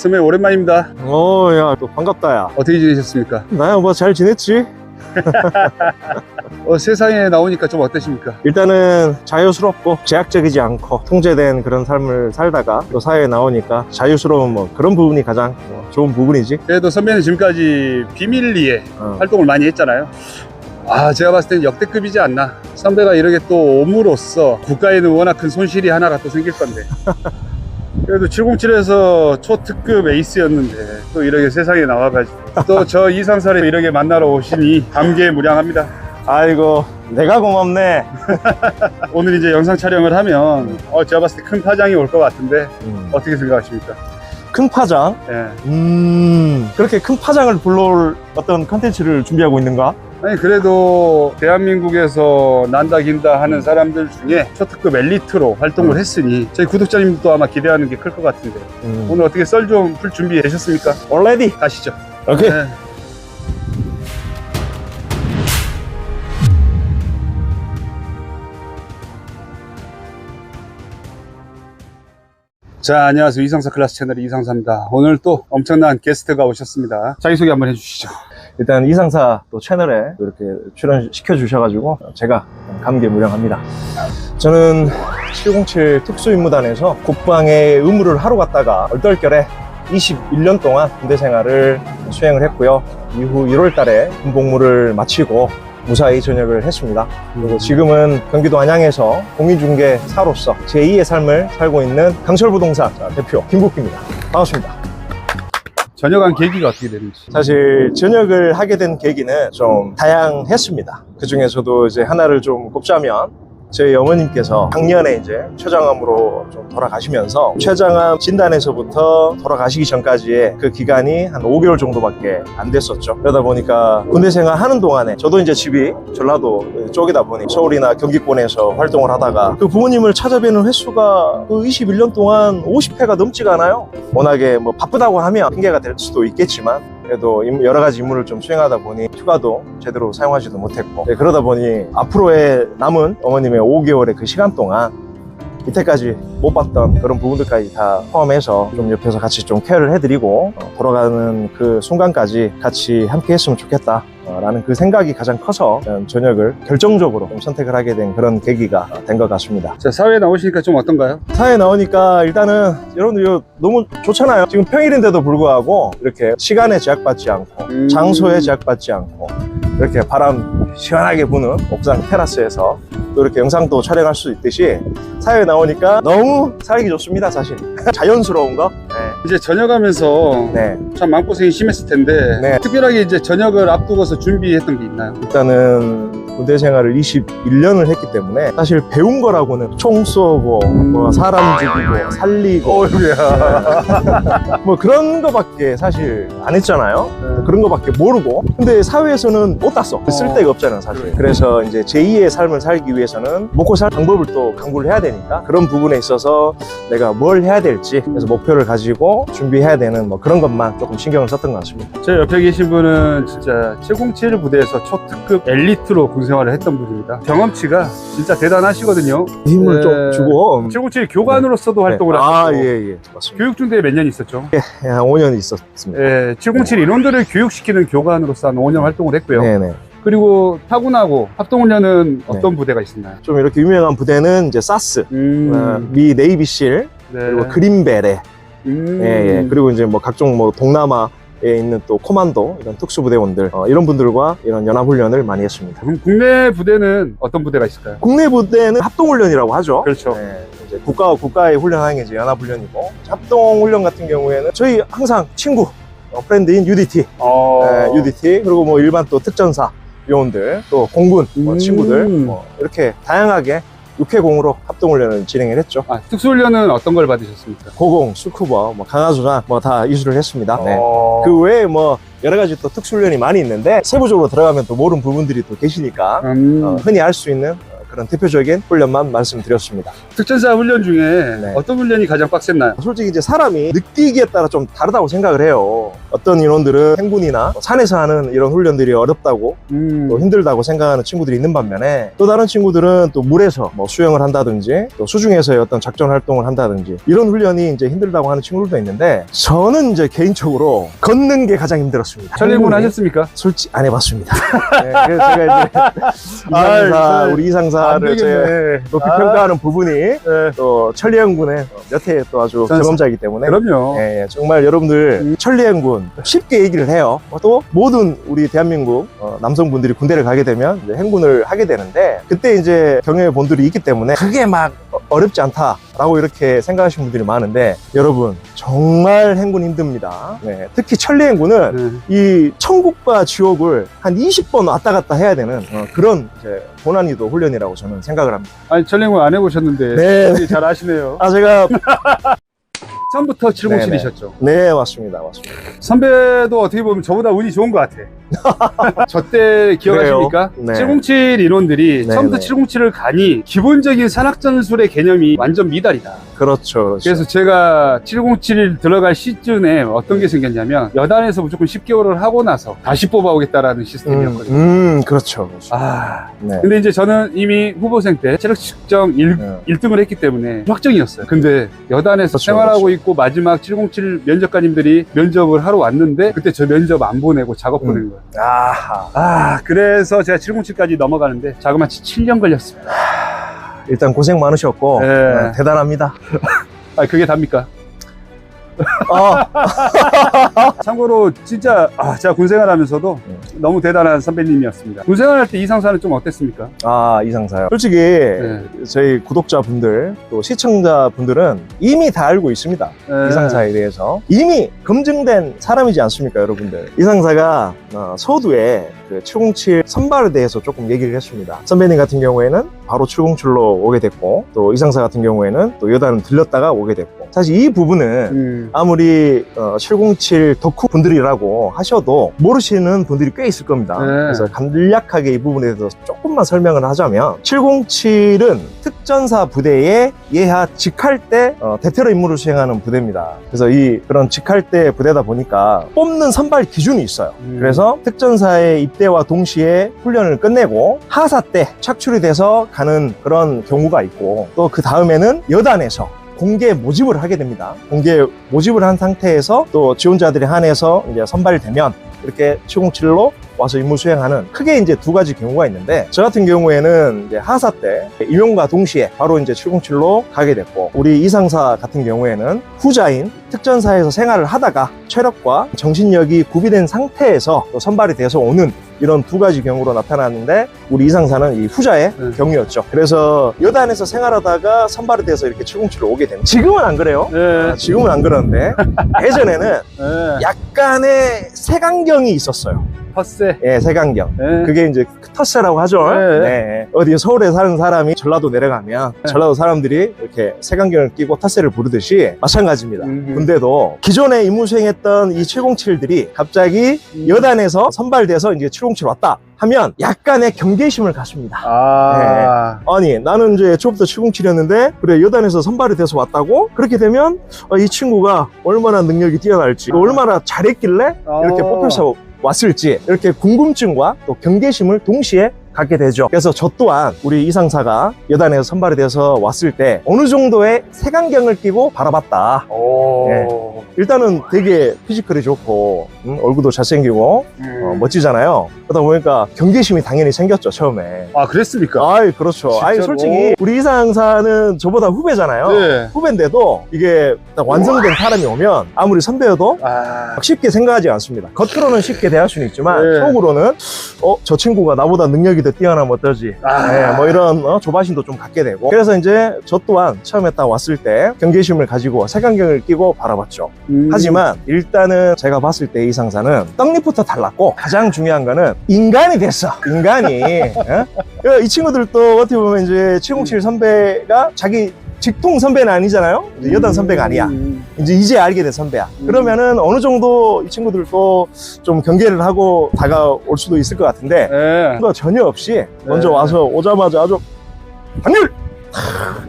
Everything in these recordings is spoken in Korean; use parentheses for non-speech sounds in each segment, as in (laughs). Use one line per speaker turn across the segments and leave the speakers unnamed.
선배님 오랜만입니다.
어, 야, 또 반갑다, 야.
어떻게 지내셨습니까?
나야 뭐 잘 지냈지? (laughs)
어, 세상에 나오니까 좀 어떠십니까?
일단은 자유스럽고 제약적이지 않고 통제된 그런 삶을 살다가 또 사회에 나오니까 자유스러운 뭐 그런 부분이 가장 뭐 좋은 부분이지.
그래도 선배는 지금까지 비밀리에
어.
활동을 많이 했잖아요. 아, 제가 봤을 때는 역대급이지 않나. 선배가 이렇게 또 옴으로써 국가에는 워낙 큰 손실이 하나가 또 생길 건데. (laughs) 그래도 707에서 초특급 에이스였는데 또 이렇게 세상에 나와가지고 또 (laughs) 저 이상사를 이렇게 만나러 오시니 감개무량합니다.
아이고, 내가 고맙네. (laughs)
오늘 이제 영상 촬영을 하면 어, 제가 봤을 때 큰 파장이 올 것 같은데
음.
어떻게 생각하십니까?
큰 파장?
예.
음, 그렇게 큰 파장을 불러올 어떤 컨텐츠를 준비하고 있는가?
아니 그래도 대한민국에서 난다 긴다 하는 사람들 중에 초특급 엘리트로 활동을
음.
했으니 저희 구독자님도 아마 기대하는 게 클 것 같은데
음.
오늘 어떻게 썰 좀 풀 준비 되셨습니까?
already?
가시죠.
오케이.
네. 자, 안녕하세요. 이상사 클래스 채널의 이상사입니다. 오늘 또 엄청난 게스트가 오셨습니다. 자기소개 한번 해주시죠.
일단 이상사 또 채널에 또 이렇게 출연시켜 주셔가지고 제가 감개무량합니다. 저는 707 특수임무단에서 국방의 의무를 하러 갔다가 얼떨결에 21년 동안 군대 생활을 수행을 했고요. 이후 1월 달에 군복무를 마치고 무사히 전역을 했습니다. 그리고 지금은 경기도 안양에서 공인중개사로서 제2의 삶을 살고 있는 강철부동산 대표 김국기입니다. 반갑습니다.
전역한 계기가 어떻게 되는지.
사실 전역을 하게 된 계기는 좀 다양했습니다. 그 중에서도 이제 하나를 좀 꼽자면 저희 어머님께서 작년에 이제 췌장암으로 좀 돌아가시면서 췌장암 진단에서부터 돌아가시기 전까지의 그 기간이 한 5개월 정도밖에 안 됐었죠. 그러다 보니까 군대 생활 하는 동안에 저도 이제 집이 전라도 쪽이다 보니 서울이나 경기권에서 활동을 하다가 그 부모님을 찾아뵈는 횟수가 그 21년 동안 50회가 넘지가 않아요. 워낙에 뭐 바쁘다고 하면 핑계가 될 수도 있겠지만 그래도 임- 여러 가지 임무를 좀 수행하다 보니 휴가도 제대로 사용하지도 못했고 네, 그러다 보니 앞으로의 남은 어머님의 5개월의 그 시간 동안 이때까지 못 봤던 그런 부분들까지 다 포함해서 좀 옆에서 같이 좀 케어를 해드리고 어, 돌아가는 그 순간까지 같이 함께 했으면 좋겠다 어, 라는 그 생각이 가장 커서 전역을 결정적으로 좀 선택을 하게 된 그런 계기가 된 것 같습니다
자, 사회에 나오시니까 좀 어떤가요?
사회에 나오니까 일단은 여러분들 너무 좋잖아요. 지금 평일인데도 불구하고 이렇게 시간에 제약받지 않고
음.
장소에 제약받지 않고 이렇게 바람 시원하게 부는 옥상 테라스에서 또 이렇게 영상도 촬영할 수 있듯이 사회에 나오니까 너무 살기 좋습니다, 사실. (laughs) 자연스러운 거.
이제 전역하면서
네. 네.
참 마음고생이 심했을 텐데
네.
특별하게 이제 전역을 앞두고서 준비했던 게 있나요?
일단은 군대 생활을 21년을 했기 때문에 사실 배운 거라고는 총 쏘고 뭐 사람 죽이고 살리고. (laughs) 뭐 그런 거밖에 사실 안 했잖아요. 그런 거밖에 모르고. 근데 사회에서는 못 땄어. 쓸데가 없잖아요, 사실.
그래.
그래서 이제 제2의 삶을 살기 위해서는 먹고 살 방법을 또 강구를 해야 되니까 그런 부분에 있어서 내가 뭘 해야 될지 그래서 목표를 가지고 준비해야 되는 뭐 그런 것만 조금 신경을 썼던 것 같습니다.
제 옆에 계신 분은 진짜 707 부대에서 초특급 엘리트로 군 생활을 했던 분입니다. 경험치가 진짜 대단하시거든요.
힘을
네.
좀 주고.
707 교관으로서도 활동을
네.
하셨고
아, 예, 예. 맞습니다.
교육 중대에 몇 년 있었죠?
예, 한 5년 있었습니다.
예, 707 인원들을 교육시키는 교관으로서 한 5년 활동을 했고요.
네네.
그리고 타군하고 합동훈련은 어떤 부대가 있었나요?
좀 이렇게 유명한 부대는 이제 사스,
음,
어, 미 네이비실,
네.
그리고 그린베레,
음,
예, 예. 그리고 이제 뭐 각종 뭐 동남아 에 있는 또 코만도 이런 특수부대원들 어, 이런 분들과 이런 연합훈련을 많이 했습니다.
그럼 국내 부대는 어떤 부대가 있을까요?
국내 부대는 합동훈련이라고 하죠.
그렇죠.
네, 이제 국가와 국가의 훈련하는 게 이제 연합훈련이고 합동훈련 같은 경우에는 저희 항상 친구 어, 프렌드인 UDT,
어,
네, UDT 그리고 뭐 일반 또 특전사 요원들 또 공군 뭐
음.
친구들 뭐 이렇게 다양하게 육해공으로 합동훈련을 진행을 했죠.
아, 특수훈련은 어떤 걸 받으셨습니까?
고공, 스쿠버, 뭐 강화조장 뭐 다 이수를 했습니다. 네.
어,
그 외에 뭐 여러 가지 또 특수훈련이 많이 있는데 세부적으로 들어가면 또 모르는 부분들이 또 계시니까
음,
어, 흔히 할수 있는 어, 그런 대표적인 훈련만 말씀드렸습니다.
특전사 훈련 중에
네.
어떤 훈련이 가장 빡셌나요?
솔직히 이제 사람이 느끼기에 따라 좀 다르다고 생각을 해요. 어떤 인원들은 행군이나 산에서 하는 이런 훈련들이 어렵다고
음.
또 힘들다고 생각하는 친구들이 있는 반면에 또 다른 친구들은 또 물에서 뭐 수영을 한다든지 또 수중에서의 어떤 작전 활동을 한다든지 이런 훈련이 이제 힘들다고 하는 친구들도 있는데 저는 이제 개인적으로 걷는 게 가장 힘들었습니다. 행군이
하셨습니까?
솔직히 안 해봤습니다. (laughs) 네, 그래서 제가 이제
아,
이상사 우리
안
이상사 를 제. 높이
아,
평가하는 부분이
네.
또 천리행군의 몇해또 아주
전-
경험자이기 때문에
그럼요.
예, 예, 정말 여러분들
음.
천리행군 쉽게 얘기를 해요. 또 모든 우리 대한민국 어, 남성분들이 군대를 가게 되면 이제 행군을 하게 되는데 그때 이제 경영의 본들이 있기 때문에 그게 막 어- 어렵지 않다라고 이렇게 생각하시는 분들이 많은데 여러분 정말 행군 힘듭니다. 네, 특히 천리 행군은
네.
이 천국과 지옥을 한 20번 왔다 갔다 해야 되는 어, 그런 이제 고난이도 훈련이라고 저는 생각을 합니다.
아니 전례군 안 해보셨는데
네.
잘 아시네요.
아 제가
처음부터 707이셨죠.
네 맞습니다 맞습니다.
선배도 어떻게 보면 저보다 운이 좋은 것 같아. (laughs) 저때 기억하십니까?
네.
707 인원들이
네,
처음부터
네.
707을 가니 기본적인 산악전술의 개념이 완전 미달이다.
그렇죠. 그렇죠.
그래서 제가 707 들어갈 시즌에 어떤 게 생겼냐면 여단에서 무조건 10개월을 하고 나서 다시 뽑아오겠다라는
음,
시스템이었거든요.
음, 그렇죠. 그렇죠.
아,
네.
근데 이제 저는 이미 후보생 때 체력 측정 1,
네.
1등을 했기 때문에 확정이었어요. 근데 여단에서
그렇죠,
생활하고
그렇죠.
있고 마지막 707 면접관님들이 면접을 하러 왔는데 그때 저 면접 안 보내고 작업
음.
보낸 거예요.
아하.
아, 그래서 제가 707까지 넘어가는데 자그마치 7년 걸렸습니다.
일단 고생 많으셨고
네.
네, 대단합니다. (laughs)
아, 그게 답니까?
아, (laughs)
참고로 진짜 아, 제가 군생활 하면서도
네.
너무 대단한 선배님이었습니다. 군생활 할 때 이상사는 좀 어땠습니까?
아 이상사요. 솔직히
네.
저희 구독자분들 또 시청자분들은 이미 다 알고 있습니다.
네.
이상사에 대해서 이미 검증된 사람이지 않습니까, 여러분들? 이상사가 어, 서두에 그707 선발에 대해서 조금 얘기를 했습니다. 선배님 같은 경우에는 바로 707로 오게 됐고 또 이상사 같은 경우에는 또 여단을 들렸다가 오게 됐고 사실 이 부분은
음.
아무리 어, 707 덕후 분들이라고 하셔도 모르시는 분들이 꽤 있을 겁니다.
네.
그래서 간략하게 이 부분에 대해서 조금만 설명을 하자면 707은 특전사 부대의 예하 직할 때 어, 대테러 임무를 수행하는 부대입니다. 그래서 이 그런 직할 때 부대다 보니까 뽑는 선발 기준이 있어요.
음.
그래서 특전사의 입대와 동시에 훈련을 끝내고 하사 때 착출이 돼서 가는 그런 경우가 있고 또 그 다음에는 여단에서 공개 모집을 하게 됩니다. 공개 모집을 한 상태에서 또 지원자들에 한해서 이제 선발되면 이렇게 707로 와서 임무 수행하는 크게 이제 두 가지 경우가 있는데 저 같은 경우에는 이제 하사 때 임용과 동시에 바로 이제 707로 가게 됐고 우리 이상사 같은 경우에는 후자인 특전사에서 생활을 하다가 체력과 정신력이 구비된 상태에서 또 선발이 돼서 오는 이런 두 가지 경우로 나타났는데 우리 이상사는 이 후자의
네.
경우였죠. 그래서 여단에서 생활하다가 선발이 돼서 이렇게 707로 오게 됩니다. 지금은 안 그래요.
네.
아, 지금은 안 그러는데 예전에는
네.
약간의 색안경이 있었어요.
헛세.
예, 색안경.
네.
그게 이제 터세라고 하죠.
네.
네. 어디 서울에 사는 사람이 전라도 내려가면
네.
전라도 사람들이 이렇게 색안경을 끼고 터세를 부르듯이 마찬가지입니다.
음.
근데도 기존에 임무 수행했던 이 707들이 갑자기
음.
여단에서 선발돼서 이제 707 왔다 하면 약간의 경계심을 갖습니다.
아.
아니 나는 이제 애초부터 707이었는데 그래 여단에서 선발이 돼서 왔다고 그렇게 되면 어, 이 친구가 얼마나 능력이 뛰어날지 얼마나 잘했길래 이렇게
어.
뽑혀서 왔을지 이렇게 궁금증과 또 경계심을 동시에 갖게 되죠. 그래서 저 또한 우리 이상사가 여단에서 선발이 돼서 왔을 때 어느 정도의 색안경을 끼고 바라봤다.
오.
네. 일단은 되게 피지컬이 좋고 음, 얼굴도 잘생기고
음.
어, 멋지잖아요. 그러다 보니까 경계심이 당연히 생겼죠 처음에.
아, 그랬습니까?
아이 그렇죠. 아이
진짜로?
솔직히 우리 이상사는 저보다 후배잖아요.
네.
후배인데도 이게 딱 완성된 사람이 오면 아무리 선배여도
아.
쉽게 생각하지 않습니다. 겉으로는 쉽게 대할 수는 있지만
네.
속으로는 어 저 친구가 나보다 능력이 더 뛰어나면 어떠지?
아.
네, 뭐 이런 어, 조바심도 좀 갖게 되고 그래서 이제 저 또한 처음에 딱 왔을 때 경계심을 가지고 색안경을 끼고 바라봤죠.
음.
하지만 일단은 제가 봤을 때 이 상사는 떡잎부터 달랐고 가장 중요한 거는 인간이 됐어. 인간이. (laughs) 어? 이 친구들도 어떻게 보면 이제 707 선배가 자기 직통 선배는 아니잖아요. 여단 선배가 아니야.
음.
이제 이제 알게 된 선배야.
음.
그러면은 어느 정도 이 친구들도 좀 경계를 하고 다가올 수도 있을 것 같은데
네.
그거 전혀 없이 먼저
네.
와서 오자마자 아주 당률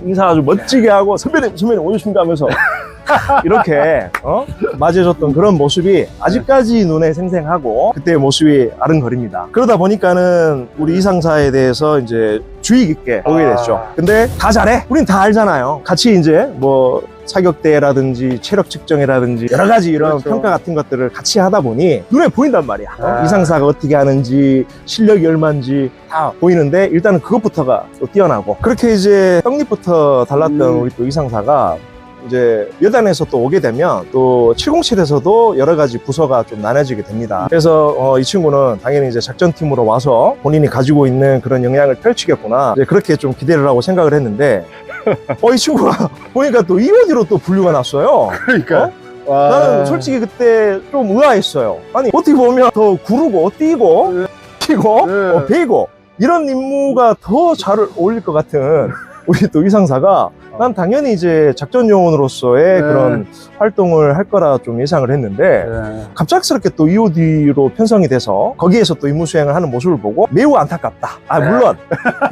인사 아주 멋지게 하고 선배님 선배님 오셨습니까 하면서 (laughs) 이렇게 어? 맞이해줬던 그런 모습이 아직까지 눈에 생생하고 그때의 모습이 아른거립니다. 그러다 보니까는 우리 이상사에 대해서 이제 주의 깊게 보게 됐죠.
아.
근데 다 잘해. 우린 다 알잖아요. 같이 이제 뭐 사격대라든지 체력 측정이라든지 여러 가지 이런
그렇죠.
평가 같은 것들을 같이 하다 보니 눈에 보인단 말이야. 어?
아.
이상사가 어떻게 하는지 실력이 얼마인지 다 보이는데 일단은 그것부터가 또 뛰어나고 그렇게 이제 떡잎부터 달랐던
음.
우리 또 이상사가 이제 여단에서 또 오게 되면 또 707에서도 여러 가지 부서가 좀 나눠지게 됩니다. 그래서 어, 이 친구는 당연히 이제 작전팀으로 와서 본인이 가지고 있는 그런 역량을 펼치겠구나. 이제 그렇게 좀 기대를 하고 생각을 했는데 어, 이 친구가 보니까 또 EOD로 또 분류가 났어요.
그러니까. 와.
나는 솔직히 그때 좀 의아했어요. 아니 어떻게 보면 더 구르고 뛰고 뛰고
네.
어, 베이고 이런 임무가 더 잘 어울릴 것 같은 우리 또 이상사가 난 당연히 이제 작전 요원으로서의
네.
그런 활동을 할 거라 좀 예상을 했는데
네.
갑작스럽게 또 EOD로 편성이 돼서 거기에서 또 임무 수행을 하는 모습을 보고 매우 안타깝다. 아
네.
물론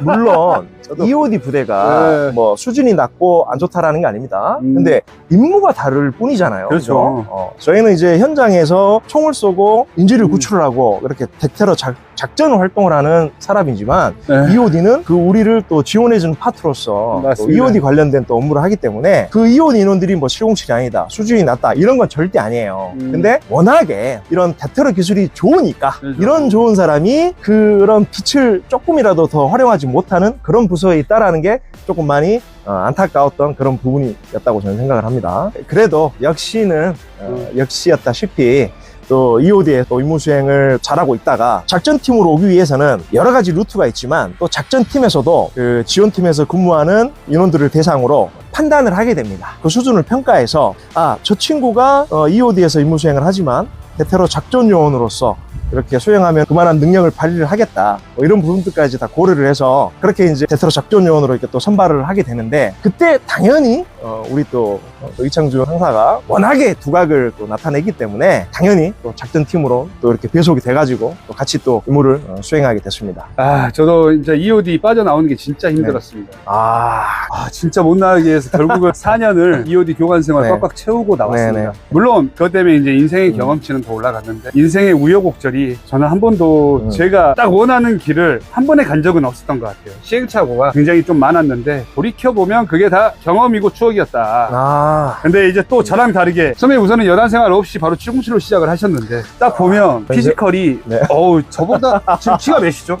(laughs) 물론 EOD 부대가
네.
뭐 수준이 낮고 안 좋다라는 게 아닙니다.
음.
근데 임무가 다를 뿐이잖아요.
그렇죠.
그죠? 어, 저희는 이제 현장에서 총을 쏘고 인지를
음.
구출을 하고 이렇게 대테러 작, 작전 활동을 하는 사람이지만
네.
EOD는 그 우리를 또 지원해주는 파트로서
맞습니다.
EOD 관련 된 또 업무를 하기 때문에 그 EOD 인원들이 뭐 707이 아니다, 수준이 낮다 이런 건 절대 아니에요.
음.
근데 워낙에 이런 대테러 기술이 좋으니까
그렇죠.
이런 좋은 사람이 그런 빛을 조금이라도 더 활용하지 못하는 그런 부서에 있다라는 게 조금 많이 어, 안타까웠던 그런 부분이었다고 저는 생각을 합니다. 그래도 역시는 어, 역시였다시피 또 EOD에 또 임무 수행을 잘하고 있다가 작전팀으로 오기 위해서는 여러 가지 루트가 있지만 또 작전팀에서도 그 지원팀에서 근무하는 인원들을 대상으로 판단을 하게 됩니다. 그 수준을 평가해서 아, 저 친구가 어, EOD에서 임무 수행을 하지만 대테러 작전 요원으로서 이렇게 수행하면 그만한 능력을 발휘를 하겠다. 뭐 이런 부분들까지 다 고려를 해서 그렇게 이제 대테러 작전 요원으로 이렇게 또 선발을 하게 되는데 그때 당연히 어, 우리 또, 어, 또 이창준 상사가 워낙에 두각을 또 나타내기 때문에 당연히 또 작전 팀으로 또 이렇게 배속이 돼가지고 또 같이 또 임무를 어, 수행하게 됐습니다.
아, 저도 이제 EOD 빠져나오는 게 진짜 힘들었습니다.
아,
아, 진짜 못 나가게 해서 결국은 (laughs) 4년을 EOD 교관 생활
네.
꽉꽉 채우고 나왔습니다.
네네.
물론 그것 때문에 이제 인생의
음.
경험치는 더 올라갔는데 인생의 우여곡절이 저는 한 번도
음.
제가 딱 원하는 길을 한 번에 간 적은 없었던 것 같아요. 시행착오가 굉장히 좀 많았는데 돌이켜 보면 그게 다 경험이고 추억이었다.
아,
근데 이제 또 저랑 다르게 선배님 우선은 여단 생활 없이 바로 707로 시작을 하셨는데 딱 보면
네.
피지컬이
네.
어우 저보다 지금 키가 몇이죠?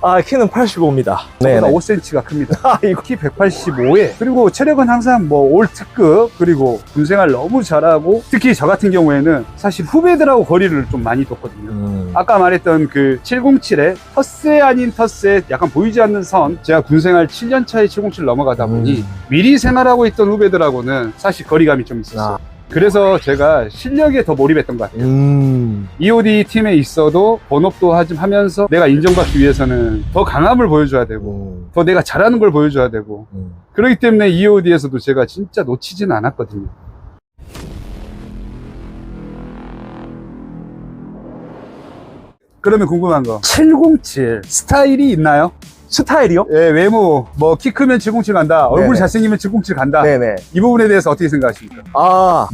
아 키는 85입니다.
저보다 5cm가 큽니다. (laughs)
아이고.
키 185에 그리고 체력은 항상 뭐 올 특급 그리고 군 생활 너무 잘하고 특히 저 같은 경우에는 사실 후배들하고 거리를 좀 많이 뒀거든요.
음.
아까 말했던 그 707의 텃세 아닌 텃세 약간 보이지 않는 선 제가 군 생활 7년 차에 707 넘어가다 보니
음.
미리 생활하고 있던 후배들하고는 사실 거리감이 좀 있었어요.
아.
그래서 제가 실력에 더 몰입했던 것 같아요.
음.
EOD 팀에 있어도 하지 하면서 내가 인정받기 위해서는 더 강함을 보여줘야 되고
음.
더 내가 잘하는 걸 보여줘야 되고
음.
그렇기 때문에 EOD에서도 제가 진짜 놓치진 않았거든요. 그러면 궁금한 거. 707 스타일이 있나요?
스타일이요?
예, 외모, 뭐, 키 크면 707 간다, 얼굴
네네.
잘생기면 707 간다.
네네.
이 부분에 대해서 어떻게 생각하십니까?
아,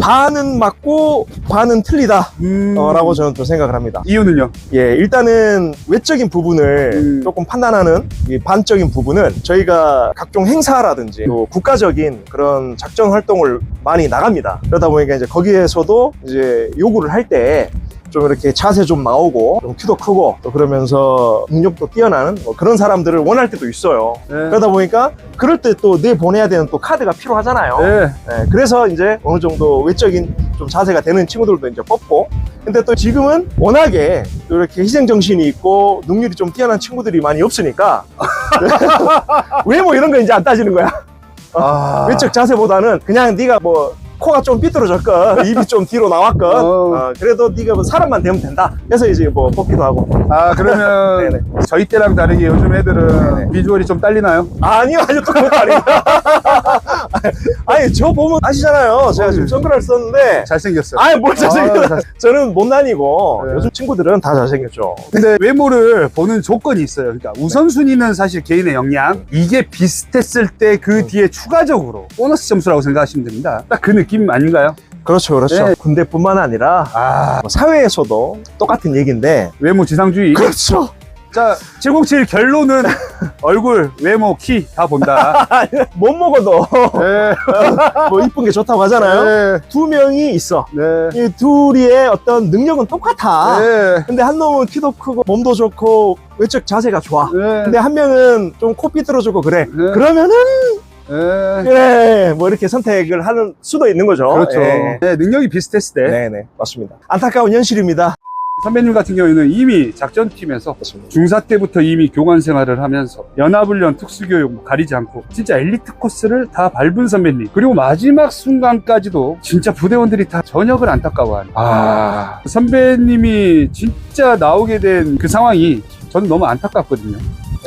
반은 맞고 반은 틀리다.
음,
어, 라고 저는 또 생각을 합니다.
이유는요?
예, 일단은 외적인 부분을
음.
조금 판단하는 이 반적인 부분은 저희가 각종 행사라든지 또 국가적인 그런 작전 활동을 많이 나갑니다. 그러다 보니까 이제 거기에서도 이제 요구를 할때 좀 이렇게 자세 좀 나오고 좀 키도 크고 또 그러면서 능력도 뛰어나는 뭐 그런 사람들을 원할 때도 있어요.
예.
그러다 보니까 그럴 때 또 내 보내야 되는 또 카드가 필요하잖아요.
예.
네, 그래서 이제 어느 정도 외적인 좀 자세가 되는 친구들도 이제 뽑고 근데 또 지금은 워낙에 또 이렇게 희생정신이 있고 능률이 좀 뛰어난 친구들이 많이 없으니까 (laughs) 외모 이런 거 이제 안 따지는 거야
아. (laughs)
외적 자세보다는 그냥 네가 뭐 코가 좀 삐뚤어졌건 (laughs) 입이 좀 뒤로 나왔건
어.
어, 그래도 네가 뭐 사람만 되면 된다 해서 이제 뭐 뽑기도 하고
아, 그러면
네네. (laughs)
저희 때랑 다르게 요즘 애들은
네네.
비주얼이 좀 딸리나요?
아니요 아니요 또 그것도 (laughs) 아닙니다 (laughs) 아니 저 보면 아시잖아요. 제가 지금. 선글라스 썼는데
잘생겼어요.
아니 뭘 잘생겼어.
아, 잘- (laughs)
저는 못난이고
네.
요즘 친구들은 다 잘생겼죠.
근데 외모를 보는 조건이 있어요. 그러니까 우선순위는 사실 개인의 역량. 이게 비슷했을 때그
음.
뒤에 추가적으로 보너스 점수라고 생각하시면 됩니다. 딱 그 느낌 아닌가요?
그렇죠, 그렇죠.
네.
군대뿐만 아니라
아,
뭐 사회에서도 똑같은 얘기인데.
외모 지상주의.
그렇죠.
자, 707 결론은 (laughs) 얼굴, 외모, 키 다 본다. (laughs)
못 먹어도
네. (laughs)
뭐 이쁜 게 좋다고 하잖아요.
네.
두 명이 있어.
네.
이 둘이의 어떤 능력은 똑같아.
네.
근데 한 놈은 키도 크고 몸도 좋고 외적 자세가 좋아.
네.
근데 한 명은 좀 코 삐뚤어지고 그래.
네.
그러면은
네.
그래 뭐 이렇게 선택을 하는 수도 있는 거죠.
그렇죠.
예.
네, 능력이 비슷했을 때.
네네 맞습니다. 안타까운 현실입니다.
선배님 같은 경우에는 이미 작전팀에서. 중사 때부터 이미 교관 생활을 하면서 연합훈련 특수교육 뭐 가리지 않고 진짜 엘리트 코스를 다 밟은 선배님. 그리고 마지막 순간까지도 진짜 부대원들이 다 전역을 안타까워하는. 아. 선배님이 진짜 나오게 된 그 상황이 저는 너무 안타깝거든요.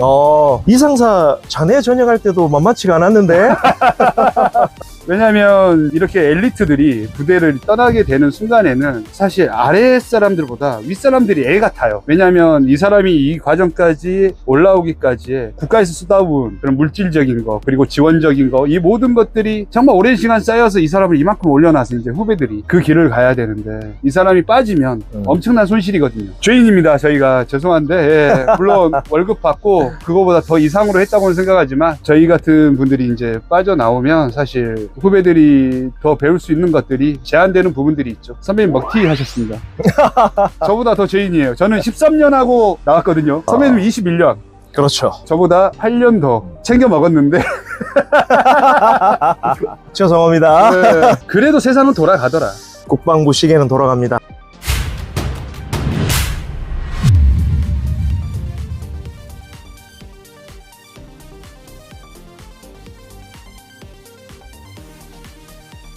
어 이상사 자네 전역할 때도 만만치가 않았는데 (laughs)
왜냐면 이렇게 엘리트들이 부대를 떠나게 되는 순간에는 사실 아래 사람들보다 윗 사람들이 애 같아요. 왜냐면 이 사람이 이 과정까지 올라오기까지에 국가에서 쏟아부은 그런 물질적인 거 그리고 지원적인 거 이 모든 것들이 정말 오랜 시간 쌓여서 이 사람을 이만큼 올려놔서 이제 후배들이 그 길을 가야 되는데 이 사람이 빠지면
음.
엄청난 손실이거든요. 죄인입니다. 저희가 죄송한데 예, 물론 (laughs) 월급 받고 그거보다 더 이상으로 했다고는 생각하지만 저희 같은 분들이 이제 빠져나오면 사실 후배들이 더 배울 수 있는 것들이 제한되는 부분들이 있죠. 선배님 먹튀 하셨습니다. (laughs) 저보다 더 죄인이에요. 저는 13년 하고 나왔거든요. 선배님 21년.
그렇죠.
저보다 8년 더 챙겨 먹었는데 (laughs)
죄송합니다.
네. 그래도 세상은 돌아가더라.
국방부 시계는 돌아갑니다.